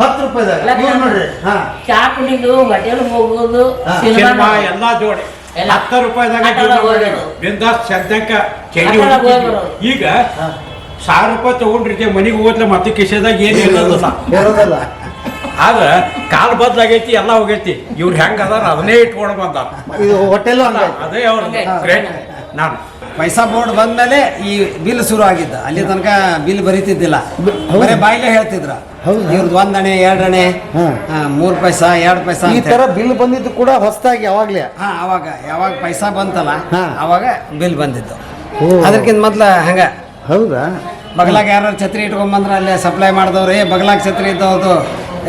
ಹತ್ತು ರೂಪಾಯಿದಾಗ. ಇವ್ರು ನೋಡ್ರಿ ಹಾ. ಚಾ ಕುಡಿದು ಹೋಟೆಲ್ ಹೋಗೋದು ಸಿನಿಮಾ ಎಲ್ಲಾ ಜೋಡಿ. ಎಲ್ಲ. ಹತ್ತು ರೂಪಾಯಿದಾಗ. ಬಿಂದಾಸ್ ಸದ್ಯಕ್ಕ ಚಂಡಿ. ಈಗ. ಸಾವಿರ ರೂಪಾಯಿ ತಗೊಂಡಿರ್ತೀವಿ ಮನೆಗೆ ಹೋಗ್ಲೆ ಮತ್ತೆ ಕಿಶೆದಾಗ ಏನು ಇರೋದಿಲ್ಲ ಇರೋದಲ್ಲ. ಆದ್ರ ಕಾಲ್ ಬದ್ಲಾಗೈತಿ ಎಲ್ಲ ಹೋಗೈತಿ. ಇವ್ರು ಹೆಂಗ ಅದಾರ ಅದನ್ನೇ ಇಟ್ಕೊಂಡು ಬಂದ ಇದು ಹೋಟೆಲ್ ಅದೇ ಅವ್ರ. ನಾನು ಪೈಸಾ ಬೋರ್ಡ್ ಬಂದ್ಮೇಲೆ ಈ ಬಿಲ್ ಶುರು ಆಗಿದ್ದ. ಅಲ್ಲಿ ತನಕ ಬಿಲ್ ಬರೀತಿದ್ದಿಲ್ಲ. ಬರೀ ಬಾಯಿಲೆ ಹೇಳ್ತಿದ್ರ. ಹೌದಾ? ಇವ್ರದ್ದು ಒಂದಣೆ ಎರಡಣೆ ಮೂರು ಮೂರ್ ಪೈಸಾ ಎರಡು ಪೈಸಾ ಈ ತರ ಬಿಲ್ ಬಂದಿದ್ದು ಕೂಡ ಹೊಸದಾಗಿ ಯಾವಾಗ್ಲೇ? ಹಾ ಅವಾಗ ಯಾವಾಗ ಪೈಸಾ ಬಂತಲ್ಲ. ಅವಾಗ ಬಿಲ್ ಬಂದಿದ್ದು. ಅದಕ್ಕಿಂತ ಮೊದ್ಲ ಹಂಗ. ಹೌದಾ? ಬಗ್ಲಾಗ ಯಾರು ಛತ್ರಿ ಇಟ್ಕೊಂಡ್ ಬಂದ್ರ ಅಲ್ಲೇ ಸಪ್ಲೈ ಮಾಡಿದವ್ರು ಏ ಬಗ್ಲಾಗ ಛತ್ರಿ ಇದ್ದವ್ರದ್ದು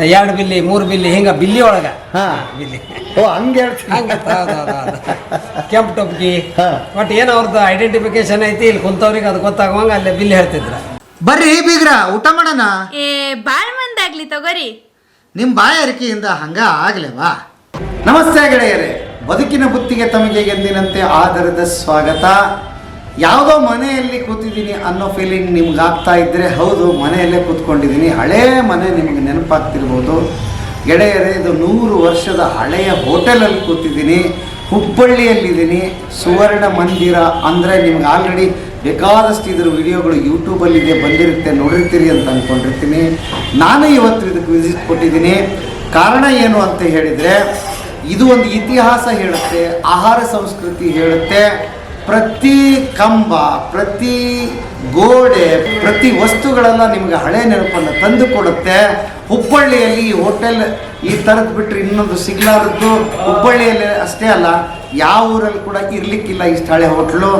ಎರಡು ಬಿಲ್ಲಿ ಮೂರು ಬಿಲ್ಲಿ ಹಿಂಗ ಬಿಲ್ಲಿ ಒಳಗ. ಹಾ. ಬಿಲ್ಲಿ. ಓ ಹಂಗೆ ಕೆಂಪು ಟೊಪ್ಗಿ ಹಾ. ಬಟ್ ಏನು ಅವ್ರದ್ದು ಐಡೆಂಟಿಫಿಕೇಶನ್ ಐತಿ ಇಲ್ಲಿ ಕುಂತವ್ರಿಗೆ ಅದು ಗೊತ್ತಾಗುವಂಗ ಅಲ್ಲೇ ಬಿಲ್ ಹೇಳ್ತಿದ್ರ. ಬರ್ರಿ ಬೀಗ್ರ ಊಟ ಮಾಡೋಣ. ಏ ಬಾಳ್ ಮಂದಾಗ್ಲಿ ತಗೋರಿ. ನಿಮ್ಮ ಬಾಯಾರಿಕೆಯಿಂದ ಹಂಗ ಆಗ್ಲೇವಾ? ನಮಸ್ತೆ ಗೆಳೆಯರೇ. ಬದುಕಿನ ಬುತ್ತಿಗೆ ತಮಗೆ ಎಂದಿನಂತೆ ಆಧಾರದ ಸ್ವಾಗತ. ಯಾವುದೋ ಮನೆಯಲ್ಲಿ ಕೂತಿದ್ದೀನಿ ಅನ್ನೋ ಫೀಲಿಂಗ್ ನಿಮ್ಗೆ ಆಗ್ತಾ ಇದ್ದರೆ ಹೌದು ಮನೆಯಲ್ಲೇ ಕೂತ್ಕೊಂಡಿದ್ದೀನಿ. ಹಳೇ ಮನೆ ನಿಮಗೆ ನೆನಪಾಗ್ತಿರ್ಬೋದು. ಗೆಳೆಯರೇ ಇದು ನೂರು ವರ್ಷದ ಹಳೆಯ ಹೋಟೆಲಲ್ಲಿ ಕೂತಿದ್ದೀನಿ. ಹುಬ್ಬಳ್ಳಿಯಲ್ಲಿದ್ದೀನಿ. ಸುವರ್ಣ ಮಂದಿರ ಅಂದರೆ ನಿಮ್ಗೆ ಆಲ್ರೆಡಿ ಬೇಕಾದಷ್ಟು ಇದ್ರ ವಿಡಿಯೋಗಳು ಯೂಟ್ಯೂಬಲ್ಲಿದೆ ಬಂದಿರುತ್ತೆ, ನೋಡಿರ್ತೀರಿ ಅಂತ ಅಂದ್ಕೊಂಡಿರ್ತೀನಿ ನಾನು ಇವತ್ತು ಇದಕ್ಕೆ ವಿಸಿಟ್ ಕೊಟ್ಟಿದ್ದೀನಿ. ಕಾರಣ ಏನು ಅಂತ ಹೇಳಿದರೆ, ಇದು ಒಂದು ಇತಿಹಾಸ ಹೇಳುತ್ತೆ, ಆಹಾರ ಸಂಸ್ಕೃತಿ ಹೇಳುತ್ತೆ. ಪ್ರತಿ ಕಂಬ, ಪ್ರತಿ ಗೋಡೆ, ಪ್ರತಿ ವಸ್ತುಗಳನ್ನು ನಿಮಗೆ ಹಳೆ ನೆನಪನ್ನು ತಂದು ಕೊಡುತ್ತೆ ಹುಬ್ಬಳ್ಳಿಯಲ್ಲಿ ಈ ಹೋಟೆಲ್ ಈ ಥರದ್ದು ಬಿಟ್ಟರೆ ಇನ್ನೊಂದು ಸಿಗ್ಲಾರದ್ದು ಹುಬ್ಬಳ್ಳಿಯಲ್ಲಿ ಅಷ್ಟೇ ಅಲ್ಲ ಯಾವ ಊರಲ್ಲಿ ಕೂಡ ಇರಲಿಕ್ಕಿಲ್ಲ ಇಷ್ಟು ಹಳೆ ಹೋಟ್ಲು.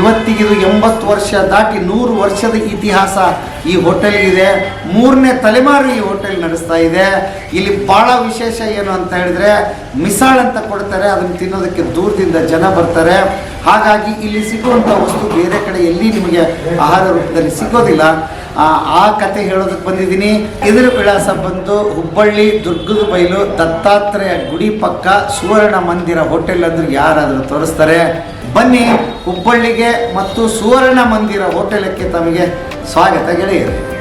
ಇವತ್ತಿಗಿದು ಎಂಬತ್ತು ವರ್ಷ ದಾಟಿ ನೂರು ವರ್ಷದ ಇತಿಹಾಸ ಈ ಹೋಟೆಲ್ಗಿದೆ ಮೂರನೇ ತಲೆಮಾರು ಈ ಹೋಟೆಲ್ ನಡೆಸ್ತಾ ಇದೆ. ಇಲ್ಲಿ ಭಾಳ ವಿಶೇಷ ಏನು ಅಂತ ಹೇಳಿದ್ರೆ ಮಿಸಾಳ್ ಅಂತ ಕೊಡ್ತಾರೆ. ಅದನ್ನು ತಿನ್ನೋದಕ್ಕೆ ದೂರದಿಂದ ಜನ ಬರ್ತಾರೆ. ಹಾಗಾಗಿ ಇಲ್ಲಿ ಸಿಗುವಂಥ ವಸ್ತು ಬೇರೆ ಕಡೆ ಎಲ್ಲಿ ನಿಮಗೆ ಆಹಾರ ರೂಪದಲ್ಲಿ ಸಿಗೋದಿಲ್ಲ. ಆ, ಕತೆ ಹೇಳೋದಕ್ಕೆ ಬಂದಿದ್ದೀನಿ. ಇದರ ವಿಳಾಸ ಬಂದು ಹುಬ್ಬಳ್ಳಿ ದುರ್ಗದ ಬೈಲು ದತ್ತಾತ್ರೇಯ ಗುಡಿ ಪಕ್ಕ ಸುವರ್ಣ ಮಂದಿರ ಹೋಟೆಲ್ ಅಂದ್ರೆ ಯಾರಾದರೂ ತೋರಿಸ್ತಾರೆ. ಬನ್ನಿ ಹುಬ್ಬಳ್ಳಿಗೆ ಮತ್ತು ಸುವರ್ಣ ಮಂದಿರ ಹೋಟೆಲಕ್ಕೆ ತಮಗೆ ಸ್ವಾಗತ ಗೆಳೆಯರೇ.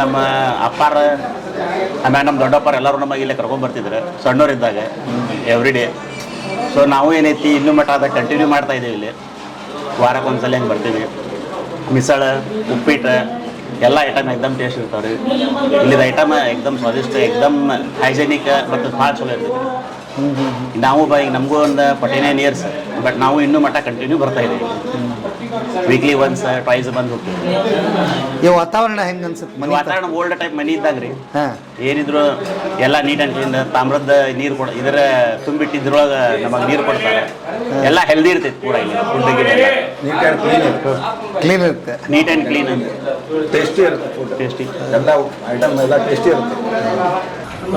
ನಮ್ಮ ಅಪ್ಪಾರ ಆಮೇಲೆ ನಮ್ಮ ದೊಡ್ಡಪ್ಪಾರ ಎಲ್ಲರೂ ನಮಗೆ ಇಲ್ಲೇ ಕರ್ಕೊಂಡ್ ಬರ್ತಿದ್ರು, ಸಣ್ಣವರಿದ್ದಾಗ ಎವ್ರಿ ಡೇ ಸೊ ನಾವು ಏನೈತಿ, ಇನ್ನೂ ಮಟ್ಟ ಅದ ಕಂಟಿನ್ಯೂ ಮಾಡ್ತಾ ಇದ್ದೀವಿ ಇಲ್ಲಿ. ವಾರಕ್ಕೆ ಒಂದ್ಸಲ ಹೆಂಗೆ ಬರ್ತೀವಿ. ಮಿಸಳ ಉಪ್ಪಿಟ್ಟು ಎಲ್ಲ ಐಟಮ್ ಎಕ್ದಮ್ ಟೇಸ್ಟ್ ಇರ್ತಾವೆ ರೀ ಇಲ್ಲಿದ ಐಟಮ್ ಎಕ್ದಮ್ ಸ್ವಾದಿಷ್ಟ ಎಕ್ದಮ್ ಹೈಜೆನಿಕ್ ಮತ್ತು ಭಾಳ ಚಲೋ ಇರ್ತೈತಿ. ನಾವು ಬೈ ಈಗ ನಮಗೂ ಒಂದು ಫಾರ್ಟಿ ನೈನ್ ಇಯರ್ಸ್ ಬಟ್ ನಾವು ಇನ್ನೂ ಮಟ್ಟ ಕಂಟಿನ್ಯೂ ಬರ್ತಾ ಇದ್ದೀವಿ ವೀಕ್ಲಿ ಒನ್ಸ್ ಟ್ವೈಸ್ ಬಂದು ಹೋಗ್ತೀವಿ. ಈ ವಾತಾವರಣ ಹೆಂಗೆ ಅನ್ಸುತ್ತೆ? ಮನೆ ವಾತಾವರಣ ಓಲ್ಡ್ ಟೈಪ್ ಮನಿ ಇದ್ದಾಗ ರೀ ಹಾ. ಏನಿದ್ರು ಎಲ್ಲ ನೀಟ್ ಅಂಡ್ ಕ್ಲೀನ್ ತಾಮ್ರದ ನೀರು ಕೊಡ ಇದರ ತುಂಬಿಟ್ಟಿದ್ರೊಳಗೆ ನಮಗೆ ನೀರು ಕೊಡ್ತಾರೆ. ಎಲ್ಲ ಹೆಲ್ದಿ ಇರ್ತೈತೆ ಪೂರ ಇಲ್ಲಿ ಫುಡ್ ನೀಟ್ ಆ್ಯಂಡ್ ಕ್ಲೀನ್ ಇರುತ್ತೆ. ಕ್ಲೀನ್ ಇರುತ್ತೆ. ನೀಟ್ ಆ್ಯಂಡ್ ಕ್ಲೀನ್ ಅಂತ ಟೇಸ್ಟಿ ಇರುತ್ತೆ ಫುಡ್ ಟೇಸ್ಟಿ ಎಲ್ಲ ಐಟಮ್ ಎಲ್ಲ ಟೇಸ್ಟಿ ಇರುತ್ತೆ.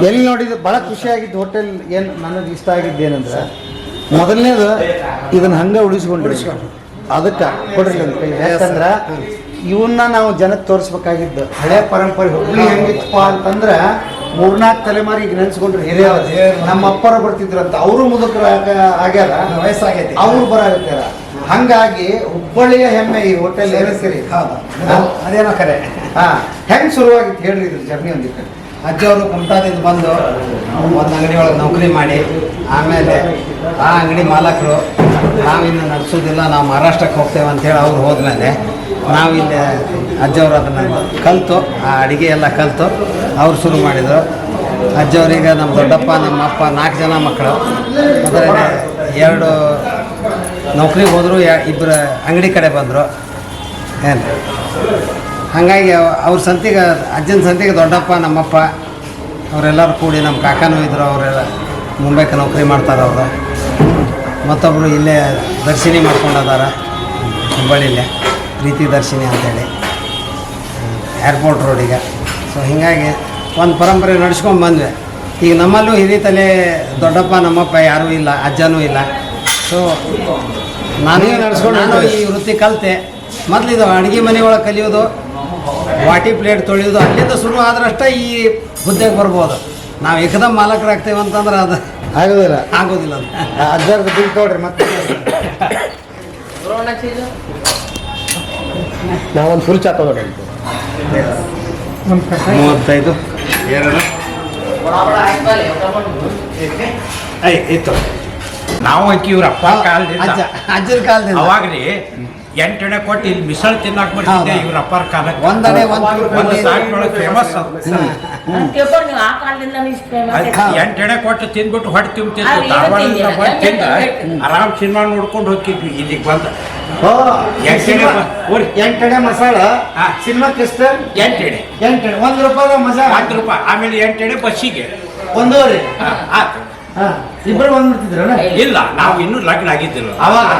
ಎಲ್ಲಿ ನೋಡಿದ್ದು ಭಾಳ ಖುಷಿಯಾಗಿದ್ದು ಹೋಟೆಲ್ ಏನು ನನಗೆ ಇಷ್ಟ ಆಗಿದ್ದು ಏನಂದ್ರೆ ಮೊದಲನೇದು ಇದನ್ನು ಹಂಗೆ ಉಳಿಸ್ಕೊಂಡು ಅದಕ್ಕೆ ಕೊಡ್ರಿ ಅಂತ ಯಾಕಂದ್ರೆ ಇವನ್ನ ನಾವು ಜನಕ್ಕೆ ತೋರಿಸ್ಬೇಕಾಗಿದ್ದು ಹಳೆ ಪರಂಪರೆ ಹುಬ್ಳಿ ಹೆಂಗಿತ್ತಪ್ಪ ಅಂತಂದ್ರೆ ಮೂರ್ನಾಲ್ಕು ತಲೆಮಾರಿ ಈಗ ನೆನ್ಸ್ಕೊಂಡ್ರೆ ಹಿರಿಯರು ನಮ್ಮ ಅಪ್ಪರ ಬರ್ತಿದ್ರಂತ. ಅವರು ಮುದುಕರು ಆಗ- ಆಗ್ಯಾರ. ವಯಸ್ಸಾಗೈತಿ. ಅವ್ರು ಬರಾಗತ್ತಾರ ಹಂಗಾಗಿ ಹುಬ್ಬಳ್ಳಿಯ ಹೆಮ್ಮೆ ಈ ಹೋಟೆಲ್ ಏನಿಸ್ತೀರಿ ಅದೇನೋ ಕರೆ. ಹಾ. ಹೆಂಗ್ ಶುರುವಾಗಿತ್ತು ಹೇಳ್ರಿ ಇದ್ರ ಜರ್ನಿ ಒಂದಿಟ್ಟು ಅಜ್ಜವರು ಕುಮಟಾದಿಂದ ಬಂದು ಒಂದು ಅಂಗಡಿ ಒಳಗೆ ನೌಕರಿ ಮಾಡಿ, ಆಮೇಲೆ ಆ ಅಂಗಡಿ ಮಾಲಕರು ನಾವಿನ್ನು ನಡೆಸೋದಿಲ್ಲ, ನಾವು ಮಹಾರಾಷ್ಟ್ರಕ್ಕೆ ಹೋಗ್ತೇವೆ ಅಂತೇಳಿ ಅವ್ರು ಹೋದ್ಮೇಲೆ ನಾವಿಲ್ಲಿ ಅಜ್ಜವರು ಅದನ್ನು ಕಲಿತು, ಆ ಅಡುಗೆ ಎಲ್ಲ ಕಲಿತು ಅವ್ರು ಶುರು ಮಾಡಿದರು. ಅಜ್ಜವರಿಗೆ ನಮ್ಮ ದೊಡ್ಡಪ್ಪ ನಮ್ಮ ಅಪ್ಪ ನಾಲ್ಕು ಜನ ಮಕ್ಕಳು ಅದರಲ್ಲಿ ಎರಡು ನೌಕರಿಗೆ ಹೋದರು ಇಬ್ಬರು ಅಂಗಡಿ ಕಡೆ ಬಂದರು. ಏನು? ಹಾಗಾಗಿ ಅವ್- ಅವ್ರ ಸಂತಿಗೆ ಅಜ್ಜನ ಸಂತಿಗೆ ದೊಡ್ಡಪ್ಪ ನಮ್ಮಪ್ಪ ಅವರೆಲ್ಲರೂ ಕೂಡಿ ನಮ್ಮ ಕಾಕಾನೂ ಇದ್ದರು ಅವರೆಲ್ಲ ಮುಂಬೈಗೆ ನೌಕರಿ ಮಾಡ್ತಾರೆ ಅವರು. ಮತ್ತೊಬ್ಬರು ಇಲ್ಲೇ ದರ್ಶಿನಿ ಮಾಡ್ಕೊಂಡದಾರ. ಹುಬ್ಬಳ್ಳಿಲೇ ಪ್ರೀತಿ ದರ್ಶಿನಿ ಅಂತೇಳಿ. ಏರ್ಪೋರ್ಟ್ ರೋಡಿಗೆ ಸೊ ಹೀಗಾಗಿ ಒಂದು ಪರಂಪರೆ ನಡ್ಸ್ಕೊಂಡು ಬಂದ್ವಿ. ಈಗ ನಮ್ಮಲ್ಲೂ ಹಿರಿ ತಲೆ ದೊಡ್ಡಪ್ಪ ನಮ್ಮಪ್ಪ ಯಾರೂ ಇಲ್ಲ ಅಜ್ಜನೂ ಇಲ್ಲ. ಸೊ ನಾನೇ ನಡೆಸ್ಕೊಂಡು ನಾನು. ಈ ವೃತ್ತಿ ಕಲಿತೆ. ಮೊದಲಿದು ಅಡುಗೆ ಮನೆ ಒಳಗೆ ಕಲಿಯೋದು ವಾಟಿ ಪ್ಲೇಟ್ ತೊಳೆಯೋದು ಅಲ್ಲಿಂದ ಶುರು ಆದ್ರಷ್ಟೇ ಈ ಹುದ್ದೆಗೆ ಬರ್ಬೋದು. ನಾವು ಏಕದಮ್ ಮಾಲಕರಾಗ್ತೇವೆ ಅಂತಂದ್ರೆ ಅದು ಆಗೋದಿಲ್ಲ. ಆಗೋದಿಲ್ಲ ಅಜ್ಜರ್ದು ಬಿಲ್ ತೊಗೊಳ್ರಿ ಮತ್ತೆ. ನಾವೊಂದು ಫುಲ್ ಚಾ ತಗೊಂಡು ಮೂವತ್ತೈದು. ಎರಡು ಐ ಇತ್ತು. ನಾವು ಅಕ್ಕಿ ಇವ್ರ ಅಪ್ಪ ಕಾಲದಿಂದ. ಅಜ್ಜ ಅಜ್ಜನ ಕಾಲದಿಂದ. ಅವಾಗ್ರಿ ಎಂಟಣೆ ಕೊಟ್ಟು ಇಲ್ಲಿ ಮಿಸಲ್ ತಿನ್ನಕ್ ಬರ್ತಿದ್ದೆ. ಇವ್ರ ಅಪ್ಪಾರ ಕಾಲಕ್ಕೆ. ಒಂದನೇ ಒಂದು ಒಂದು ಸಾಕಿನೊಳಗೆ ಫೇಮಸ್. ಎಂಟಣೆ ಕೊಟ್ಟು ತಿಂದ್ಬಿಟ್ಟು ಹೊಟ್ಟೆ ಅಲ್ಲಿ ಧಾರವಾಡದಿಂದ ಬಂದು ತಿಂದ ಆರಾಮ್ ಸಿನಿಮಾ ನೋಡ್ಕೊಂಡು ಹೋಗ್ತಿದ್ವಿ. ಇಲ್ಲಿಗೆ ಬಂದ. ಓ ಎಂಟಣೆ ಮಸಾಲ? ಸಿನಿಮಾ ಕಿಸ್ತ ಎಷ್ಟು ಎಂಟಣೆ ಒಂದ್ ರೂಪಾಯಿ ಮಜಾ ಹತ್ತು ರೂಪಾಯಿ. ಆಮೇಲೆ ಎಂಟಣೆ ಬಸ್ಸಿಗೆ. ಒಂದೂವರೆ? ಹಾ, ಆತು. ಇಬ್ಬರು ಬಂದ್ಬಿಡ್ತಿದ್ರ ಇಲ್ಲ ನಾವು ಇನ್ನೂ ಲಗ್ನ ಆಗಿದ್ದಿಲ್ಲ. ಅವಾಗ?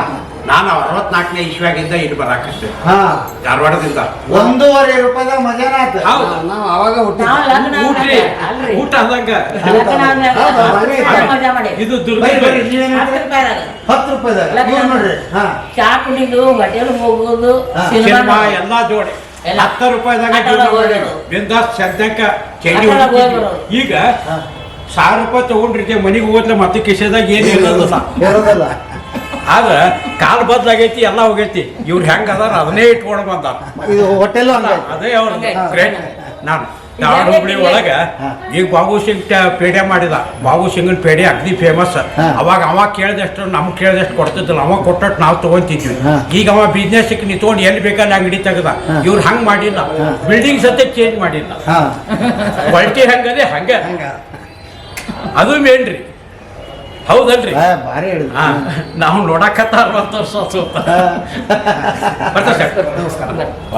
ನಾನು ಅರವತ್ನಾಲ್ಕನೇ ಇಶ್ವಾಗಿಂದ ಇಲ್ಲಿ ಬರಾಕಷ್ಟೇ ಹಾ. ಧಾರವಾಡದಿಂದ. ಒಂದೂವರೆ ರೂಪಾಯಿದಾಗ ಮಜಾನ ಆತ. ಹೌದು. ನಾವು ಅವಾಗ ನಾವು ಹುಟ್ಟಿದ್ವಿ ಲಗ್ನ ಊಟ್ರಿ ಆದ್ಮೇಲೆ- ಅಲ್ರಿ. ಊಟ ಆದಂಗ. ಲಗ್ನ ಆದ್ಮೇಲೆ ಹೌದು, ಮನೆ ಭಾಳ ಮಜಾ ಮಾಡಿ ಇದು ದುರ್ಗ ಬೈ ಬರ್ರಿ ನೀವೇನ್ ಹತ್ತು ಹೇಳ್ತೀರಿ? ರೂಪಾಯಿದಾಗ ಹತ್ತು ರೂಪಾಯಿದಾಗ ಇವ್ರು ನೋಡ್ರಿ ಹಾ. ಚಾ ಕುಡಿದು ಹೋಟೆಲ್ ಹೋಗೋದು ಹಾ. ಸಿನಿಮಾ ಸಿನಿಮಾ ಎಲ್ಲಾ ಜೋಡಿ. ಎಲ್ಲ. ಹತ್ತು ರೂಪಾಯಿದಾಗ. ಬಿಂದಾಸ್ ಚಂಡಿ. ಈಗ ಸಾವಿರ ರೂಪಾಯಿ ತಗೊಂಡಿರ್ತೀವಿ ಮನೆಗೆ ಹೋದ್ಲೆ ಮತ್ತೆ ಕಿಸೆದಾಗ ಏನು ಇರೋದಿಲ್ಲ. ಇರೋದಲ್ಲ. ಆದ್ರ ಕಾಲ್ ಬದ್ಲಾಗೈತಿ ಎಲ್ಲ ಹೋಗೈತಿ. ಇವ್ರು ಹೆಂಗ್ ಅದಾರ ಅದನ್ನೇ ಇಟ್ಕೊಂಡು ಬಂದ. ಇದು ಹೋಟೆಲ್ ಅದೇ ಅವ್ರ. ಗ್ರೇಟ್ ನಾನು ಧಾರವಾಡ ಹುಬ್ಳಿ ಒಳಗ ಈಗ ಬಾಬು ಸಿಂಗ್ ಪೇಡೆ ಮಾಡಿದ. ಬಾಬು ಸಿಂಗನ್ ಪೇಡೆ ಅಗ್ದಿ ಫೇಮಸ್. ಅವಾಗ ಅವ ಕೇಳಿದಷ್ಟು ನಮ್ಗೆ ಕೇಳಿದಷ್ಟು ಕೊಡ್ತಿದ್ದಿಲ್ಲ. ಅವ ಕೊಟ್ಟಟ್ಟು ನಾವು ತಗೊಂತಿದ್ವಿ. ಈಗ ಅವ ಬಿಸ್ನೆಸ್ ನೀ ತಗೊಂಡು ಎಲ್ಲಿ ಬೇಕಲ್ಲಿ ಅಂಗಡಿ ತೆಗದ. ಇವ್ರು ಹಂಗ್ ಮಾಡಿಲ್ಲ. ಬಿಲ್ಡಿಂಗ್ ಸತ್ಯ ಚೇಂಜ್ ಮಾಡಿಲ್ಲ. ಹಾ. ಕ್ವಾಲಿಟಿ ಹೆಂಗದೆ ಹಂಗ. ಹಂಗ. ಅದು ಮೇನ್ ರೀ. ಹೌದಲ್ರಿ? ಆ, ಭಾರಿ ಹೇಳಿದ್ರು. ಹಾ ನಾವು ನೋಡಕತ್ತ ಅರವತ್ತು ವರ್ಷ ಸೋತ.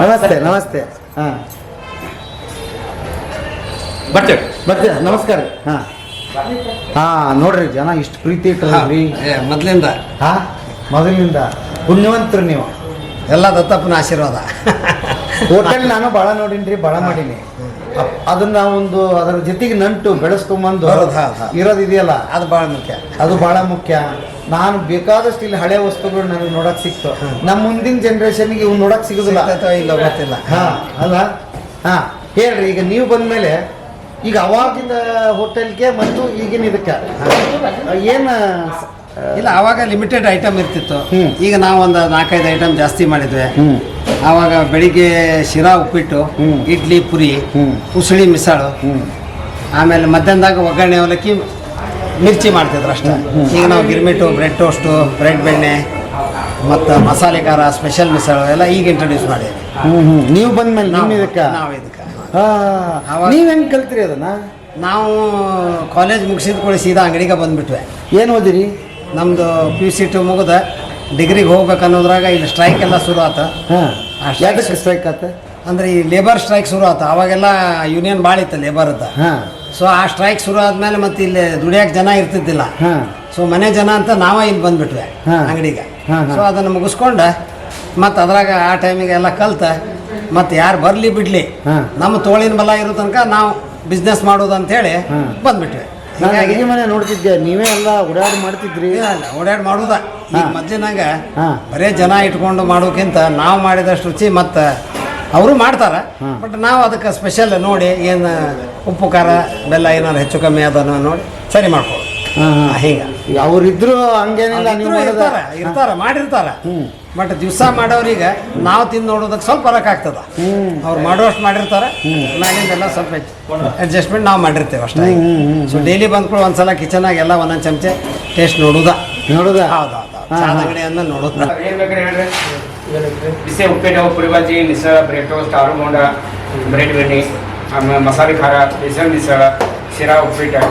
ನಮಸ್ತೆ ನಮಸ್ತೆ. ಹಾ. ಬರ್ತೇವೆ. ಮತ್ತೆ ನಮಸ್ಕಾರ. ರೀ ಹಾ. ಹಾ ನೋಡ್ರಿ ಜನ ಇಷ್ಟು ಪ್ರೀತಿ ಇಟ್ಟರಿ ಮೊದಲಿಂದ ಮೊದ್ಲಿಂದ. ಹಾ ಮೊದಲಿನಿಂದ ಪುಣ್ಯವಂತರು ನೀವು. ಎಲ್ಲ ದತ್ತಪ್ಪನ ಆಶೀರ್ವಾದ. ಹೋಟೆಲ್ ನಾನು ಭಾಳ ನೋಡಿನ್ರಿ ಭಾಳ ಮಾಡೀನಿ. ಅದನ್ನ ಒಂದು ಅದರ ಜೊತೆಗೆ ನಂಟು ಬೆಳೆಸ್ಕೊಂಬಂದು. ಇರೋದಿದೆಯಲ್ಲ? ಅದು ಭಾಳ ಮುಖ್ಯ. ಅದು ಬಹಳ ಮುಖ್ಯ. ನಾನು ಬೇಕಾದಷ್ಟು ಇಲ್ಲಿ ಹಳೆ ವಸ್ತುಗಳು ನನಗೆ ನೋಡಕ್ ಸಿಕ್ತು. ನಮ್ಮ ಮುಂದಿನ ಜನರೇಷನ್ಗೆ ಇವ್ ನೋಡಕ್ ಸಿಗುದಿಲ್ಲ. ಇಲ್ಲ ಇಲ್ಲೋ ಗೊತ್ತಿಲ್ಲ. ಹಾ ಅಲ್ಲ? ಹಾ ಹೇಳ್ರಿ ಈಗ ನೀವು ಬಂದ್ಮೇಲೆ ಈಗ ಅವಾಗಿನ ಹೋಟೆಲ್ಗೆ ಮತ್ತು ಈಗಿನ ಇದಕ್ಕೆ. ಏನು ಇಲ್ಲ ಅವಾಗ ಲಿಮಿಟೆಡ್ ಐಟಮ್ ಇರ್ತಿತ್ತು. ಈಗ ನಾವು ಒಂದು ನಾಲ್ಕೈದು ಐಟಮ್ ಜಾಸ್ತಿ ಮಾಡಿದ್ವಿ. ಅವಾಗ ಆವಾಗ ಬೆಳಿಗ್ಗೆ ಶಿರಾ ಉಪ್ಪಿಟ್ಟು. ಇಡ್ಲಿ ಪುರಿ ಉಸಳಿ ಮಿಸಾಳು ಆಮೇಲೆ ಮಧ್ಯಾಹ್ನದಾಗ ಒಗ್ಗರಣೆ ಅವಲಕ್ಕಿ ಮಿರ್ಚಿ ಮಾಡ್ತಿದ್ರು ಅಷ್ಟೇ. ಈಗ ನಾವು ಗಿರ್ಮಿಟು ಬ್ರೆಡ್ ಟೋಸ್ಟು ಬ್ರೆಡ್ ಬೆಣ್ಣೆ ಮತ್ತು ಮಸಾಲೆ ಖಾರ ಸ್ಪೆಷಲ್ ಮಿಸಾಳು ಎಲ್ಲ ಈಗ ಇಂಟ್ರೊಡ್ಯೂಸ್ ಮಾಡಿದ್ವಿ. ನೀವು ಬಂದ ಮೇಲೆ ಇದಕ್ಕೆ ನಾವು ಇದಕ್ಕೆ. ನೀವು ಹೆಂಗೆ ನೀವ್ ಹೆಂಗ್ ಕಲ್ತ್ರಿ ಅದನ್ನ? ನಾವು ಕಾಲೇಜ್ ಮುಗಿಸಿದ ಕೂಡ ಸೀದಾ ಅಂಗಡಿಗೆ ಬಂದ್ಬಿಟ್ವೆ. ಏನು ಓದಿರಿ? ನಮ್ಮದು ಪಿ ಯು ಸಿ ಟು ಮುಗಿದ ಡಿಗ್ರಿಗೆ ಹೋಗ್ಬೇಕು ಅನ್ನೋದ್ರಾಗ ಇಲ್ಲಿ ಸ್ಟ್ರೈಕ್ ಎಲ್ಲ ಶುರು ಆತ. ಹಾ. ಯಾಕೆ ಸ್ಟ್ರೈಕ್ ಆತ? ಅಂದ್ರೆ ಈ ಲೇಬರ್ ಸ್ಟ್ರೈಕ್ ಶುರು ಆತ. ಅವಾಗೆಲ್ಲ ಯೂನಿಯನ್ ಭಾಳ ಇತ್ತು ಲೇಬರ್ದು ಹಾಂ. ಸೊ ಆ ಸ್ಟ್ರೈಕ್ ಶುರು ಆದ್ಮೇಲೆ ಮತ್ತೆ ಇಲ್ಲಿ ದುಡಿಯಕ್ಕೆ ಜನ ಇರ್ತಿದ್ದಿಲ್ಲ. ಹಾ. ಸೊ ಮನೆ ಜನ ಅಂತ ನಾವೇ ಇಲ್ಲಿ ಬಂದ್ಬಿಟ್ವಿ. ಅಂಗಡಿಗೆ. ಸೊ ಅದನ್ನು ಮುಗಿಸ್ಕೊಂಡು ಮತ್ತು ಅದ್ರಾಗ ಆ ಟೈಮಿಗೆ ಎಲ್ಲ ಕಲ್ತ ಮತ್ತು ಯಾರು ಬರಲಿ ಬಿಡಲಿ. ನಮ್ಮ ತೋಳಿನ ಬಲ ಇರೋ ತನಕ ನಾವು ಬಿಸ್ನೆಸ್ ಮಾಡೋದು ಅಂತೇಳಿ ಹೇಳಿ ಬಂದ್ಬಿಟ್ವಿ. ನಾನು ಮನೆ ನೋಡ್ತಿದ್ದೆ. ನೀವೇ ಎಲ್ಲ ಓಡಾಡಿ ಮಾಡ್ತಿದ್ರಿ? ಓಡಾಡಿ ಮಾಡೋದ. ಈಗ. ಮೊದಲಿನಾಗ ಬರೇ ಜನ ಇಟ್ಕೊಂಡು ಮಾಡೋಕ್ಕಿಂತ ನಾವು ಮಾಡಿದಷ್ಟು ರುಚಿ ಮತ್ತು ಅವರು ಮಾಡ್ತಾರೆ. ಬಟ್ ನಾವು ಅದಕ್ಕೆ ಸ್ಪೆಷಲ್ ನೋಡಿ ಏನು ಉಪ್ಪು ಖಾರ ಬೆಲ್ಲ ಏನಾರು ಹೆಚ್ಚು ಕಮ್ಮಿ ಅದನ್ನು ನೋಡಿ ಸರಿ ಮಾಡ್ಕೊಳ್ಳಿ ಹಿಂಗ. ಅವ್ರಿದ್ರು ಹಂಗೇನಿಲ್ಲ ನೀವು ಇರ್ತಾರ ಮಾಡಿರ್ತಾರ. ಬಟ್ ದಿವಸ ಮಾಡೋರಿಗೆ ನಾವು ತಿಂದು ನೋಡೋದಕ್ಕೆ ಸ್ವಲ್ಪ ಫರಕ್ ಆಗ್ತದ. ಅವ್ರು ಮಾಡುವಷ್ಟು ಮಾಡಿರ್ತಾರೆ ಮ್ಯಾಲಿಂದೆಲ್ಲ ಸ್ವಲ್ಪ ಅಡ್ಜಸ್ಟ್ಮೆಂಟ್ ನಾವು ಮಾಡಿರ್ತೇವೆ ಅಷ್ಟೇ. ಸೊ ಡೈಲಿ ಬಂದ್ಕೊಳ್ಳೋ ಒಂದ್ಸಲ ಕಿಚನಾಗ ಎಲ್ಲ ಒಂದೊಂದು ಚಮಚೆ ಟೇಸ್ಟ್ ನೋಡುದ. ನೋಡುದ? ಹೌದು ಹೌದು ಹಾ, ಚಾದ ಅಂಗಡಿ ಅಂದ್ಮೇಲೆ ನೋಡುದ ಏನ್ ಬೇಕಾದ್ರೆ ಹೇಳ್ರಿ? ಬಿಸಿ ಉಪ್ಪಿಟ್ಟು ಪುರಿ ಬಾಜಿ ಮಿಸಳ ಬ್ರೆಡ್ ಟೋಸ್ಟ್ ಆರು ಬೋಂಡ ಬ್ರೆಡ್ ಬೆಣ್ಣಿ ಆಮೇಲೆ ಮಸಾಲೆ ಖಾರ ಬಿಸಿ ಮಿಸಳ ಶಿರಾ ಉಪ್ಪಿಟ್ಟು.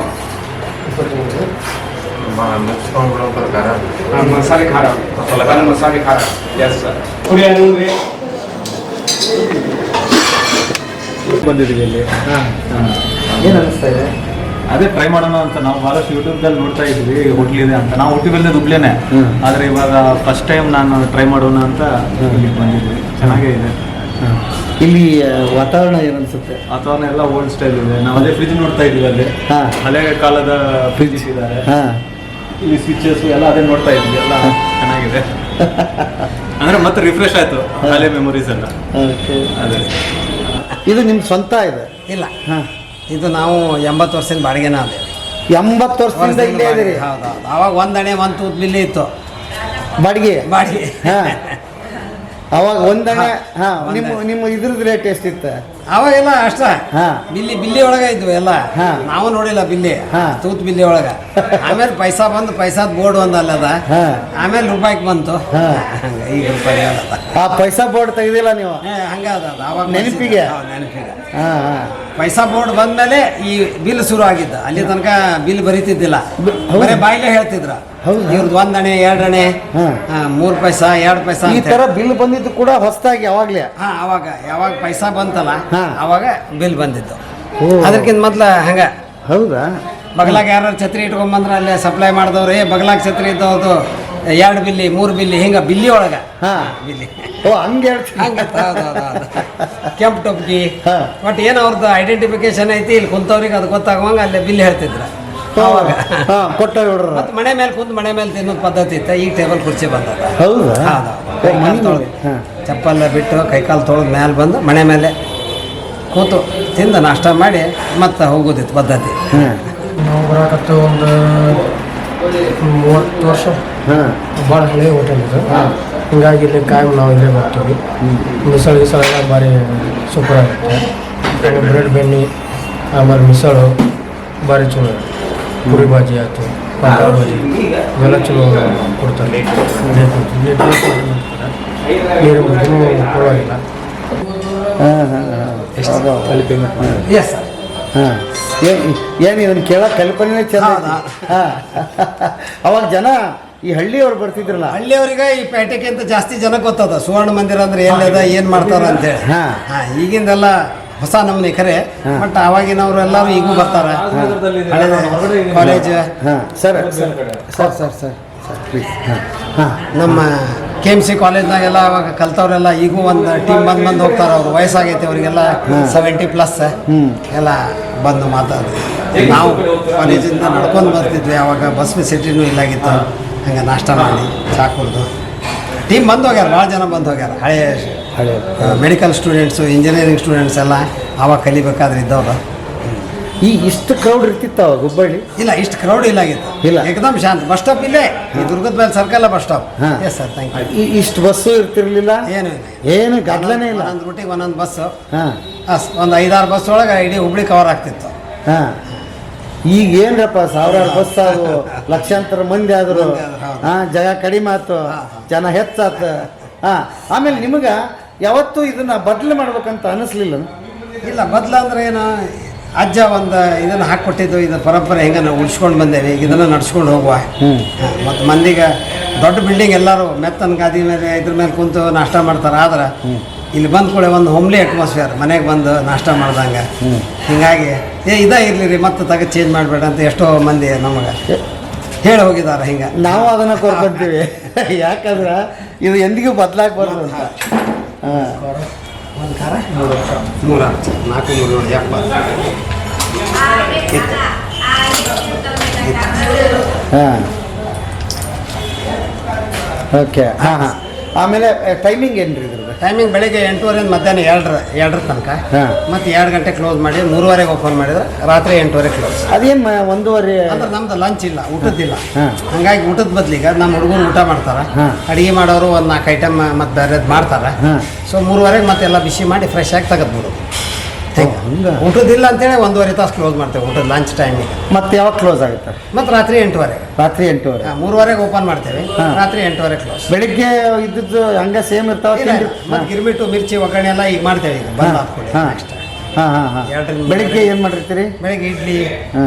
ಆ, ಮಸಾಲೆ ಖಾರ. ಮಸಾಲೆ ಖಾರ. ಎಸ್ ಸರ್ ಬಂದಿದ್ದೀವಿ ಇಲ್ಲಿ. ಏನು ಅನಿಸ್ತಾ ಇದೆ? ಅದೇ ಟ್ರೈ ಮಾಡೋಣ ಅಂತ ನಾವು ಬಹಳಷ್ಟು ಯೂಟ್ಯೂಬ್ದಲ್ಲಿ ನೋಡ್ತಾ ಇದ್ವಿ ಹೋಟ್ಲ್ ಇದೆ ಅಂತ. ನಾವು ಹುಟ್ಟಿಬಲ್ಲೆ ದುಬ್ಲೇನೆ. ಆದರೆ ಇವಾಗ ಫಸ್ಟ್ ಟೈಮ್ ನಾನು ಟ್ರೈ ಮಾಡೋಣ ಅಂತ ಇಲ್ಲಿ ಬಂದಿದ್ವಿ. ಚೆನ್ನಾಗೇ ಇದೆ. ಇಲ್ಲಿ ವಾತಾವರಣ ಏನನ್ಸುತ್ತೆ ಅನ್ಸುತ್ತೆ? ವಾತಾವರಣ ಎಲ್ಲ ಓಲ್ಡ್ ಸ್ಟೈಲ್ ಇದೆ. ನಾವು ಅದೇ ಫ್ರಿಜ್ ನೋಡ್ತಾ ಇದ್ವಿ ಅಲ್ಲಿ. ಹಾ. ಹಳೆ ಕಾಲದ ಫ್ರಿಜ್ ಇದ್ದಾರೆ. ಹಾ. ಇಲ್ಲಿ ಸ್ವಿಚಸ್ ಎಲ್ಲ ಅದೇ ನೋಡ್ತಾ ಇದ್ವಿ ಎಲ್ಲ ಚೆನ್ನಾಗಿದೆ. ಅಂದ್ರೆ ಮತ್ತೆ ರಿಫ್ರೆಶ್ ಆಯ್ತು ಹಳೆ ಮೆಮೊರೀಸ್ ಎಲ್ಲ. ಓಕೆ ಅದೇ. ಇದು ನಿಮ್ಮ ಸ್ವಂತ ಇದೆ? ಇಲ್ಲ. ಹಾ. ಇದು ನಾವು ಎಂಬತ್ತು ವರ್ಷದಿಂದ ಬಾಡಿಗೆನ ಅದೇ. ಎಂಬತ್ತು ವರ್ಷದಿಂದ ಇಲ್ಲೇ ಇದೀರಿ ಹೌದು ಹೌದು ಅವಾಗ ಒಂದಣೆ ಒಂದು ತೂತ್ ಬಿಲ್ಲಿ ಇತ್ತು. ಬಾಡಿಗೆ? ಬಾಡಿಗೆ. ಹಾ. ಅವಾಗ ಒಂದಣೆ ಹಾ. ನಿಮ್ಮ ನಿಮ್ಮ ಇದ್ರದ್ದು ರೇಟ್ ಎಷ್ಟಿತ್ತು? ಅವಾಗೆಲ್ಲ ಅಷ್ಟ. ಬಿಲ್ಲಿ ಬಿಲ್ಲಿ ಒಳಗ ಇದ್ವು ಎಲ್ಲ. ನಾವು ನೋಡಿಲ್ಲ ಬಿಲ್ಲಿ. ತೂತ್ ಬಿಲ್ಲಿ ಒಳಗ. ಆಮೇಲೆ ಪೈಸಾ ಬಂದು ಪೈಸಾದ ಬೋರ್ಡ್ ಒಂದ್ ಅಲ್ಲದ. ಆಮೇಲೆ ರೂಪಾಯಿ ಬಂತು. ಈಗ ರೂಪಾಯಿ ಆ ಪೈಸಾ ಬೋರ್ಡ್ ತೆಗ್ದಿಲ್ಲ ನೀವು? ಹಂಗಾದ. ಅವಾಗ ನೆನಪಿಗೆ? ನೆನಪಿಗೆ. ಪೈಸಾ ಬೋರ್ಡ್ ಬಂದ್ಮೇಲೆ ಈ ಬಿಲ್ ಶುರು ಆಗಿದ್ದ. ಅಲ್ಲಿ ತನಕ ಬಿಲ್ ಬರೀತಿದ್ದಿಲ್ಲ. ಬರೀ ಬಾಯಿಲೆ ಹೇಳ್ತಿದ್ರ. ಇವ್ರದ್ದು ಒಂದಣೆ ಎರಡಣೆ. ಮೂರ್ ಪೈಸಾ ಎರಡ್ ಪೈಸಾ ಈ ತರ ಬಿಲ್ ಬಂದಿದ್ದು ಕೂಡ ಹೊಸದಾಗಿ ಯಾವಾಗ್ಲೇ ಹಾ ಅವಾಗ. ಯಾವಾಗ ಪೈಸಾ ಬಂತಲ್ಲ ಹಾ. ಅವಾಗ ಬಿಲ್ ಬಂದಿದ್ದು. ಓ. ಅದಕ್ಕಿಂತ ಮೊದ್ಲು ಹಂಗ. ಹೌದಾ? ಬಗ್ಲಾಗ ಯಾರು ಛತ್ರಿ ಇಟ್ಕೊಂಡ್ಬಂದ್ರೆ ಅಲ್ಲೇ ಸಪ್ಲೈ ಮಾಡಿದವ್ರು ಏ ಬಗಲಾಗ ಛತ್ರಿ ಇದ್ದವ್ರದ್ದು ಎರಡು ಬಿಲ್ಲಿ ಮೂರು ಬಿಲ್ಲಿ ಹಿಂಗ ಬಿಲ್ಲಿ ಒಳಗ. ಹಾ. ಬಿಲ್ಲಿ. ಓ ಹಂಗೆ ಹೇಳ್ತೀನಿ ಹಂಗ ಕೆಂಪು ಟೊಪ್ಗಿ. ಹಾ. ಬಟ್ ಏನು ಅವ್ರದ್ದು ಐಡೆಂಟಿಫಿಕೇಶನ್ ಐತಿ ಇಲ್ಲಿ ಕುಂತವ್ರಿಗೆ ಅದು ಗೊತ್ತಾಗುವಂಗ ಅಲ್ಲೇ ಬಿಲ್ ಹೇಳ್ತಿದ್ರ. ಅವಾಗ. ಹಾ ಕೊಟ್ಟ ನೋಡ್ರ ಮತ್ತೆ ಮನೆ ಮೇಲೆ ಕುಂತು ಮನೆ ಮೇಲೆ ತಿನ್ನೋ ಪದ್ಧತಿ ಇತ್ತ ಈಗ ಟೇಬಲ್ ಕುರ್ಚಿ ಬಂದದ. ಹೌದಾ? ಹೌದು. ಓ, ಕೈಕಾಲ್ ಮನೆ ತೊಳ್ದು, ಹಾ. ಚಪ್ಪಲ್ಲ ಬಿಟ್ಟು ಕೈಕಾಲು ತೊಳೆದು ಮೇಲೆ ಬಂದು ಮನೆ ಮೇಲೆ ಕೂತು ತಿಂದು ನಾಷ್ಟ ಮಾಡಿ ಮತ್ತೆ ಹೋಗೋದಿತ್ತು ಪದ್ಧತಿ. ಹಾ ನಾವು ಬರಾಕತ್ತ ಒಂದು ಮೂವತ್ತು ವರ್ಷ. ಹಾಂ ಭಾಳ ಹಳೆ ಹೋಟೆಲ್ ಇದು. ಹಿಂಗಾಗಿ ಇಲ್ಲಿ ಕಾಯಂ ನಾವು ಇಲ್ಲೇ ಬರ್ತೀವಿ. ಮಿಸಳು ಗಿಸಳು ಎಲ್ಲ ಭಾರಿ ಸೂಪರ್ ಆಗುತ್ತೆ. ಆಮೇಲೆ ಬ್ರೆಡ್ ಬೆಣ್ಣೆ ಆಮೇಲೆ ಮಿಸಳು ಭಾರಿ ಚಲೋ. ಪುರಿ ಭಾಜಿ ಆಯ್ತು ಪಾಪಡ್ ಭಾಜಿ. ಇವೆಲ್ಲ ಚಲೋ ಕೊಡ್ತಾರೆ. ನೀರು ನೀರು ಪರವಾಗಿಲ್ಲ. ಹಾ ಹಾಂ ಹಾ. ಅದು. ಪೇಮೆಂಟ್ ಮಾಡಿ ಎಸ್ ಸರ್ ಹಾಂ. ಏನ್ ಏನು ಇದನ್ನ ಕೇಳೋ ಕಲ್ಪನೆ ಚೆನ್ನಾಗ ಹಾಂ. ಅವಾಗ ಜನ ಈ ಹಳ್ಳಿಯವ್ರು ಬರ್ತಿದ್ರಲ್ಲ. ಹಳ್ಳಿಯವ್ರಿಗೆ ಈ ಪೇಟೆಗಿಂತ ಜಾಸ್ತಿ ಜನ ಗೊತ್ತದ. ಸುವರ್ಣ ಮಂದಿರ ಅಂದ್ರೆ ಏನದ ಏನ್ ಮಾಡ್ತಾರ ಅಂತೇಳಿ ಹೇಳಿ. ಹಾ. ಈಗಿಂದೆಲ್ಲ ಹೊಸ ನಮ್ನಿ ಕರೆ. ಬಟ್ ಅವಾಗಿನವ್ರು ಎಲ್ಲರೂ ಈಗೂ ಬರ್ತಾರ. ಕಾಲೇಜ್ ಹಾಂ sir sir sir sir sir sir please ಹಾಂ ಹಾಂ. ನಮ್ಮ ಕೆ ಎಂ ಸಿ ಕಾಲೇಜ್ನಾಗೆಲ್ಲ ಅವಾಗ ಕಲ್ತವ್ರೆಲ್ಲ ಈಗೂ ಒಂದು ಟೀಮ್ ಬಂದು ಬಂದು ಹೋಗ್ತಾರೆ ಅವ್ರು. ವಯಸ್ಸಾಗೈತೆ ಅವರಿಗೆಲ್ಲ ಸೆವೆಂಟಿ ಪ್ಲಸ್. ಎಲ್ಲ ಬಂದು ಮಾತಾಡಿದ್ವಿ ನಾವು ಕಾಲೇಜಿಂದ ನಡ್ಕೊಂಡು ಬರ್ತಿದ್ವಿ. ಅವಾಗ ಬಸ್ ಫೆಸಿಲಿಟಿನೂ ಇಲ್ಲಾಗಿತ್ತು. ಹಂಗೆ ನಾಷ್ಟ ಮಾಡಿ ಚಾ ಕುಡ್ದು. ಟೀಮ್ ಬಂದು ಹೋಗ್ಯಾರ ಭಾಳ ಜನ ಬಂದು ಹೋಗ್ಯಾರ. ಹಳೆಯ ಹಳೆ. ಮೆಡಿಕಲ್ ಸ್ಟೂಡೆಂಟ್ಸು ಇಂಜಿನಿಯರಿಂಗ್ ಸ್ಟೂಡೆಂಟ್ಸ್ ಎಲ್ಲ ಅವಾಗ ಕಲಿಬೇಕಾದ್ರೆ ಇದ್ದವರು. ಈ ಇಷ್ಟು ಕ್ರೌಡ್ ಇರ್ತಿತ್ತು ಅವಾಗ ಹುಬ್ಬಳ್ಳಿ? ಇಲ್ಲ ಇಷ್ಟು ಕ್ರೌಡ್ ಇಲ್ಲ ಆಗಿತ್ತು. ಇಲ್ಲ. ಏಕದಮ್ ಶಾಂತ ಬಸ್ ಸ್ಟಾಪ್ ಇಲ್ಲೇ ಈ ದುರ್ಗದ ಮೇಲೆ ಸರ್ಕಲ್ ಬಸ್ ಸ್ಟಾಪ್ ಹಾ. ಎಸ್ ಸರ್ ಥ್ಯಾಂಕ್ ಯು ಈ ಇಷ್ಟು ಬಸ್ಸು ಇರ್ತಿರ್ಲಿಲ್ಲ? ಏನು ಇಲ್ಲ. ಏನು ಗದ್ದಲನೇ ಇಲ್ಲ. ಒಂದು ರೂಟಿಗೆ ಒಂದೊಂದು ಬಸ್ ಹಾಂ. ಅಸ್ ಒಂದು ಐದಾರು ಬಸ್ ಒಳಗೆ ಇಡೀ ಹುಬ್ಳಿ ಕವರ್ ಆಗ್ತಿತ್ತು. ಹಾಂ. ಈಗ ಏನ್ರಪ್ಪ ಸಾವಿರಾರು ಬಸ್ ಆದವು ಲಕ್ಷಾಂತರ ಮಂದಿ ಆದರು ಮಂದಿ ಆದ್ರು, ಹೌದು. ಹಾಂ ಜಾಗ ಕಡಿಮೆ ಆತು ಜನ ಹೆಚ್ಚಾತ. ಹಾಂ. ಆಮೇಲೆ ನಿಮಗೆ ಯಾವತ್ತೂ ಇದನ್ನ ಬದ್ಲು ಮಾಡ್ಬೇಕಂತ ಅನಿಸ್ಲಿಲ್ಲ ಇಲ್ಲ ಬದ್ಲ ಅಂದ್ರೆ ಏನು ಅಜ್ಜ ಒಂದು ಇದನ್ನು ಹಾಕ್ಕೊಟ್ಟಿದ್ದು ಇದು ಪರಂಪರೆ ಹೆಂಗೆ ನಾವು ಉಳಿಸ್ಕೊಂಡು ಬಂದೇವೆ ಈಗ ಇದನ್ನು ನಡ್ಸ್ಕೊಂಡು ಹೋಗುವ. ಮತ್ತು ಮಂದಿಗೆ ದೊಡ್ಡ ಬಿಲ್ಡಿಂಗ್ ಎಲ್ಲರೂ ಮೆತ್ತನ ಗಾದಿ ಮೇಲೆ ಇದ್ರ ಮೇಲೆ ಕುಂತು ನಾಷ್ಟ ಮಾಡ್ತಾರೆ. ಆದ್ರೆ ಇಲ್ಲಿ ಬಂದ ಕೂಡ ಒಂದು ಹೋಮ್ಲಿ ಅಟ್ಮಾಸ್ಫಿಯರ್ ಮನೆಗೆ ಬಂದು ನಾಷ್ಟ ಮಾಡ್ದಂಗೆ. ಹಿಂಗಾಗಿ ಏ ಇದೇ ಇರಲಿ ರೀ ಮತ್ತೆ ತಗ ಚೇಂಜ್ ಮಾಡಬೇಡ ಅಂತ ಎಷ್ಟೋ ಮಂದಿ ನಮಗೆ ಹೇಳಿ ಹೋಗಿದ್ದಾರೆ ಹಿಂಗೆ. ನಾವು ಅದನ್ನು ಕೋರ್ಕೊಂತೀವಿ. ಯಾಕಂದ್ರೆ ಇದು ಎಂದಿಗೂ ಬದಲಾಗಬಾರ್ದು ಅಂತ. ಹಾಂ. ಒಂದು ನಾಲ್ಕು ಮೂರು ನೋಡಿ ಎಪ್ಪತ್ತು ಹಾಂ. ಓಕೆ ಹಾಂ ಹಾಂ. ಆಮೇಲೆ ಟೈಮಿಂಗ್ ಏನು ರೀ ಇದ್ರದ್ದು? ಟೈಮಿಂಗ್ ಬೆಳಿಗ್ಗೆ ಎಂಟೂವರೆಯಿಂದ ಮಧ್ಯಾಹ್ನ ಎರಡರ ಎರಡರ ತನಕ ಹಾ. ಮತ್ತೆ ಎರಡು ಗಂಟೆ ಕ್ಲೋಸ್ ಮಾಡಿ ಮೂರುವರೆಗೆ ಓಪನ್ ಮಾಡಿದ್ರೆ ರಾತ್ರಿ ಎಂಟುವರೆ ಕ್ಲೋಸ್ ಅದೇನು ಒಂದೂವರೆ ಅಂದ್ರೆ ನಮ್ದು ಲಂಚ್ ಇಲ್ಲ ಊಟದ್ದಿಲ್ಲ ಹಾ. ಹಂಗಾಗಿ ಊಟದ ಬದ್ಲಿಗೆ ನಮ್ಮ ಹುಡುಗರು ಊಟ ಮಾಡ್ತಾರ ಹಾ. ಅಡಿಗೆ ಮಾಡೋರು ಒಂದು ನಾಲ್ಕು ಐಟಮ್ ಮತ್ತೆ ಬೇರೆದು ಮಾಡ್ತಾರ ಹಾ. ಸೊ ಮೂರುವರೆಗೆ ಮತ್ತೆಲ್ಲ ಬಿಸಿ ಮಾಡಿ ಫ್ರೆಶ್ ಆಗಿ ತೆಗೆದ್ಬಿಡು ಹಂಗ. ಊಟದಿಲ್ಲ ಅಂತೇಳಿ ಒಂದೂವರೆ ತಾಸು ಕ್ಲೋಸ್ ಮಾಡ್ತೇವೆ ಊಟದ ಲಂಚ್ ಟೈಮಿಗೆ ಮತ್ತೆ ಯಾವಾಗ ಕ್ಲೋಸ್ ಆಗುತ್ತೆ? ಮತ್ತೆ ರಾತ್ರಿ ಎಂಟುವರೆ ರಾತ್ರಿ ಎಂಟುವರೆ. ಮೂರುವರೆಗೆ ಓಪನ್ ಮಾಡ್ತೇವೆ. ಹಾ. ರಾತ್ರಿ ಎಂಟುವರೆ ಕ್ಲೋಸ್ ಬೆಳಿಗ್ಗೆ ಇದ್ದದ್ದು ಹಂಗೆ ಸೇಮ್ ಇರ್ತಾವೆ ಮತ್ತೆ ಮತ್ತು ಗಿರ್ಮಿಟ್ಟು ಮಿರ್ಚಿ ಒಗ್ಗರಣೆ ಎಲ್ಲ ಈಗ ಮಾಡ್ತೇವೆ ಈಗ ಬಂದ್ ಹಾಕ್ಕೊಳ್ಳಿ ಹಾ. ನೆಕ್ಸ್ಟ್ ಹಾ ಹಾ ಹಾ. ಎರಡರಿಂದ ಬೆಳಿಗ್ಗೆ ಏನ್ ಮಾಡಿರ್ತೀರಿ? ಬೆಳಿಗ್ಗೆ ಇಡ್ಲಿ.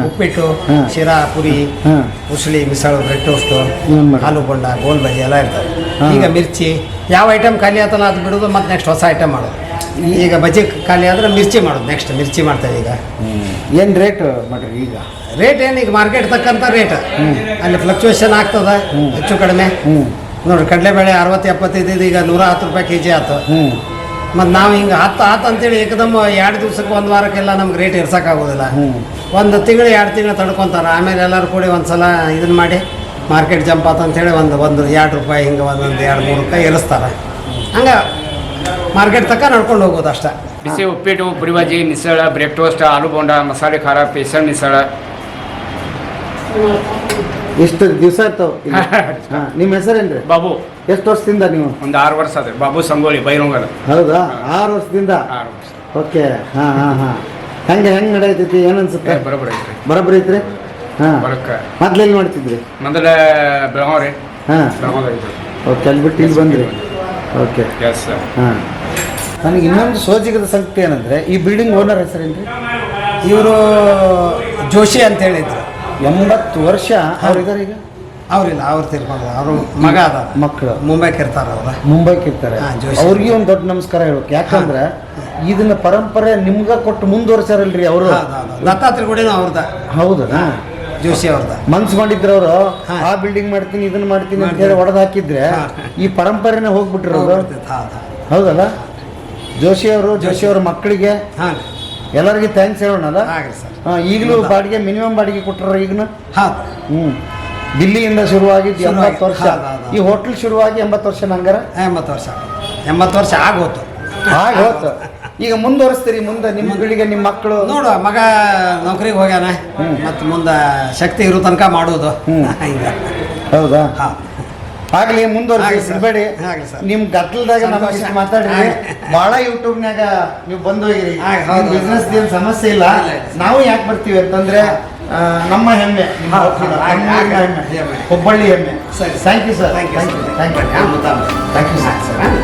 ಉಪ್ಪಿಟ್ಟು ಹಾ. ಶಿರಾ ಪುರಿ ಹಾಂ. ಉಸ್ಲಿ ಮಿಸಳು ಬ್ರೆಡ್ ಟೋಸ್ಟು ಏನ್ ಆಲೂ ಬೋಂಡ ಗೋಲ್ ಬಜ್ಜಿ ಎಲ್ಲ ಇರ್ತವೆ. ಹಾ. ಈಗ ಮಿರ್ಚಿ ಯಾವ ಐಟಮ್ ಖಾಲಿ ಆತನ ಅದು ಬಿಡೋದು ಮತ್ತೆ ನೆಕ್ಸ್ಟ್ ಹೊಸ ಐಟಮ್ ಮಾಡೋದು. ಈಗ ಬಜೆ ಖಾಲಿ ಆದರೆ ಮಿರ್ಚಿ ಮಾಡೋದು ನೆಕ್ಸ್ಟ್ ಮಿರ್ಚಿ ಮಾಡ್ತೇವೆ ಈಗ. ಏನು ರೇಟ್ ಮಾಡ್ರಿ ಈಗ? ರೇಟ್ ಏನು ಈಗ ಮಾರ್ಕೆಟ್ ತಕ್ಕಂಥ ರೇಟ್ ಅಲ್ಲಿ ಫ್ಲಕ್ಚುಯೇಷನ್ ಆಗ್ತದೆ ಹೆಚ್ಚು ಕಡಿಮೆ. ನೋಡಿ ನೋಡ್ರಿ ಕಡಲೆಬೇಳೆ ಅರವತ್ತು ಎಪ್ಪತ್ತೈದು ಈಗ ನೂರ ಹತ್ತು ರೂಪಾಯಿ ಕೆ ಜಿ ಆಯ್ತು ಹ್ಞೂ ಮತ್ತು ನಾವು ಹಿಂಗೆ ಹತ್ತು ಆತು ಅಂತೇಳಿ ಏಕದಮ್ ಎರಡು ದಿವ್ಸಕ್ಕೆ ಒಂದು ವಾರಕ್ಕೆಲ್ಲ ನಮ್ಗೆ ರೇಟ್ ಇರ್ಸೋಕ್ಕಾಗೋದಿಲ್ಲ ಹ್ಞೂ ಒಂದು ತಿಂಗಳು ಎರಡು ತಿಂಗಳು ತಡ್ಕೊತಾರೆ. ಆಮೇಲೆ ಎಲ್ಲರೂ ಕೂಡಿ ಒಂದು ಸಲ ಇದನ್ನು ಮಾಡಿ ಮಾರ್ಕೆಟ್ ಜಂಪ್ ಆತು ಅಂತೇಳಿ ಒಂದು ಒಂದು ಎರಡು ರೂಪಾಯಿ ಹಿಂಗೆ ಒಂದೊಂದು ಎರಡು ಮೂರು ರೂಪಾಯಿ ಇರಿಸ್ತಾರೆ ಹಂಗೆ ಮಾರ್ಕೆಟ್ ತಕ್ಕ ನಡ್ಕೊಂಡು ಹೋಗೋದು ಅಷ್ಟೇ. ಬಿಸಿ ಉಪ್ಪಿಟ್ಟು ಪುರಿ ಬಾಜಿ ಮಿಸಳ ಬ್ರೇಕ್ ಟೋಸ್ಟ್ ಆಲೂ ಬೋಂಡ ಮಸಾಲೆ ಖಾರ ಪೇಸಲ್ ಮಿಸಳ ಎಷ್ಟು ದಿವಸ ಇರ್ತಾವ ನಿಮ್ಮ ಹೆಸರೇನ್ರಿ? ಬಾಬು. ಎಷ್ಟು ವರ್ಷದಿಂದ ನೀವು? ಒಂದು ಆರು ವರ್ಷ ಅದ ಬಾಬು ಸಂಗೋಳಿ ಬೈರಂಗಲ್ ಹೌದಾ? ಆರು ವರ್ಷದಿಂದ? ಆರು ವರ್ಷ. ಓಕೆ ಹಾ ಹಾ ಹಾ. ಹೆಂಗೆ ಹೆಂಗ್ ನಡೆಯತೈತಿ? ಏನು ಅನ್ಸುತ್ತೆ? ಬರೋಬ್ಬರಿ ಐತ್ರಿ? ಬರೋಬ್ಬರಿ ಐತ್ರಿ? ಹಾ. ಮೊದ್ಲು ಮೊದ್ಲೆಲ್ಲಿ ಮಾಡ್ತಿದ್ರಿ? ಮೊದಲ ಬೆಳಗಾವ್ ರೀ. ಹಾಂ. ಬೆಳಗಾವ್ ಐತ್ರಿ ಓಕೆ ಅಲ್ಲಿ ಬಿಟ್ಟು ಇಲ್ಲಿ ಬಂದ್ರಿ. ಓಕೆ. ಎಸ್ ಸರ್ ಹಾ. ನನಗೆ ಇನ್ನೊಂದು ಸೋಜಿಗದ ಸಂಗತಿ ಏನಂದ್ರೆ ಈ ಬಿಲ್ಡಿಂಗ್ ಓನರ್ ಹೆಸರೇನು ಇವರು ಜೋಶಿ ಅಂತ ಹೇಳಿದ್ರು. ಎಂಬತ್ತು ವರ್ಷ ಅವ್ರಿದ್ದಾರೆ ಈಗ? ಅವ್ರಿಲ್ಲ ಅವ್ರು ತೀರ್ಮಾನ ಅವರು ಮಗ ಅದ ಮಕ್ಕಳು. ಮುಂಬೈಗೆ ಇರ್ತಾರೆ ಅವ್ರ. ಮುಂಬೈಗೆ ಇರ್ತಾರೆ. ಅವ್ರಿಗೆ ಒಂದು ದೊಡ್ಡ ನಮಸ್ಕಾರ ಹೇಳ್ಬೇಕು. ಯಾಕಂದ್ರೆ ಇದನ್ನ ಪರಂಪರೆ ನಿಮ್ಗೆ ಕೊಟ್ಟು ಮುಂದುವರ್ಸಾರಲ್ರಿ ಅವರು. ದತ್ತಾತ್ರಿ ಕೂಡ ಅವ್ರದ. ಹೌದಾ. ಜೋಶಿ ಅವ್ರದ. ಮನ್ಸು ಮಾಡಿದ್ರೆ ಅವರು. ಆ ಬಿಲ್ಡಿಂಗ್ ಮಾಡ್ತೀನಿ ಇದನ್ನ ಮಾಡ್ತೀನಿ ಅಂತ ಹೇಳಿ ಹೊಡೆದು ಹಾಕಿದ್ರೆ. ಈ ಪರಂಪರೆನೇ ಹೋಗ್ಬಿಟ್ಟಿರೋದು ಹೌದಲ್ಲ? ಜೋಶಿ ಅವರು ಜೋಶಿ. ಅವ್ರ ಮಕ್ಕಳಿಗೆ ಹಾಂ ಎಲ್ಲರಿಗೆ ಥ್ಯಾಂಕ್ಸ್ ಹೇಳೋಣ ಅಲ್ಲ? ಸರ್. ಹಾ, ಈಗಲೂ ಬಾಡಿಗೆ ಮಿನಿಮಮ್ ಬಾಡಿಗೆ ಕೊಟ್ಟರು ಈಗನ? ಹಾಂ. ಹ್ಮ್. ದಿಲ್ಲಿಯಿಂದ ಶುರುವಾಗಿ- ಎಂಬತ್ತು ವರ್ಷ. ಹೌದು, ಹೌದು, ಹೌದು. ಈ ಹೋಟ್ಲ್ ಶುರುವಾಗಿ ಎಂಬತ್ತು ವರ್ಷ ನಂಗಾರ? ಎಂಬತ್ತು ವರ್ಷ ಎಂಬತ್ತು ವರ್ಷ ಆಗೋತು ಹಾಗೆ ಹೋಯ್ತು. ಈಗ ಮುಂದುವರಿಸ್ತೀರಿ ಮುಂದೆ ನಿಮ್ಮ ಮಗಳಿಗೆ ನಿಮ್ಮ ಮಕ್ಕಳು? ನೋಡು ಮಗ ನೌಕರಿಗೆ ಹೋಗ್ಯಾನ. ಮತ್ತು ಮುಂದೆ ಶಕ್ತಿ ಇರೋ ತನಕ ಮಾಡೋದು ಹ್ಮ್. ಹಿಂಗೆ. ಹೌದಾ? ಹಾಂ. ಆಗ್ಲಿ ಮುಂದುವರಿಸಿ. ಬಿಡಬೇಡಿ. ನಿಮ್ ಗಟ್ಲದಾಗ ನಮ್ಮ ಮಾತಾಡ್ರಿ. ಬಹಳ ಯೂಟ್ಯೂಬ್ನಾಗ ನೀವು ಬಂದು ಹೋಗಿರಿ. ಬಿಸ್ನೆಸ್ ಏನ್ ಸಮಸ್ಯೆ ಇಲ್ಲ. ನಾವು ಯಾಕೆ ಬರ್ತೀವಿ ಅಂತಂದ್ರೆ ನಮ್ಮ ಹೆಮ್ಮೆ. ಹುಬ್ಬಳ್ಳಿ ಹೆಮ್ಮೆ ಸರಿ. Thank you sir thank you. Thank you thank you sir